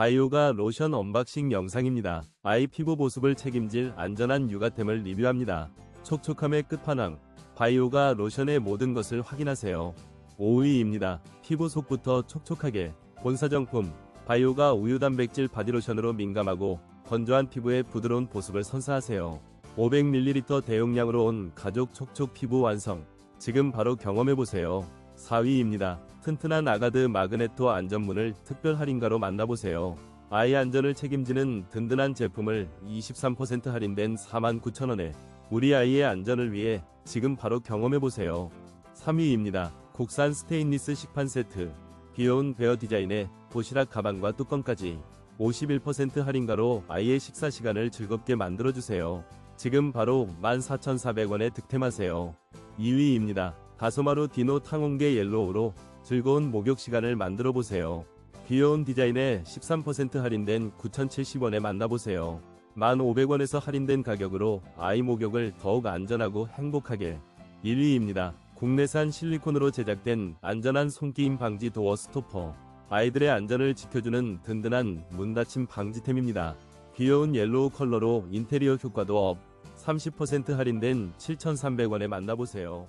바이오가 로션 언박싱 영상입니다. 아이 피부 보습을 책임질 안전한 육아템을 리뷰합니다. 촉촉함의 끝판왕. 바이오가 로션의 모든 것을 확인하세요. 5위입니다. 피부 속부터 촉촉하게. 본사정품. 바이오가 우유 단백질 바디로션으로 민감하고 건조한 피부에 부드러운 보습을 선사하세요. 500ml 대용량으로 온 가족 촉촉 피부 완성. 지금 바로 경험해보세요. 4위입니다. 튼튼한 아가드 마그네토 안전문을 특별 할인가로 만나보세요. 아이 안전을 책임지는 든든한 제품을 23% 할인된 49,000원에 우리 아이의 안전을 위해 지금 바로 경험해보세요. 3위입니다. 국산 스테인리스 식판 세트. 귀여운 베어 디자인의 도시락 가방과 뚜껑까지 51% 할인가로 아이의 식사 시간을 즐겁게 만들어주세요. 지금 바로 14,400원에 득템하세요. 2위입니다. 가소마루 디노 탕홍게 옐로우로 즐거운 목욕 시간을 만들어 보세요. 귀여운 디자인에 13% 할인된 9,070원에 만나보세요. 1,500원에서 할인된 가격으로 아이 목욕을 더욱 안전하고 행복하게. 1위입니다. 국내산 실리콘으로 제작된 안전한 손기임 방지 도어 스토퍼. 아이들의 안전을 지켜주는 든든한 문 닫힘 방지템입니다. 귀여운 옐로우 컬러로 인테리어 효과도 업. 30% 할인된 7,300원에 만나보세요.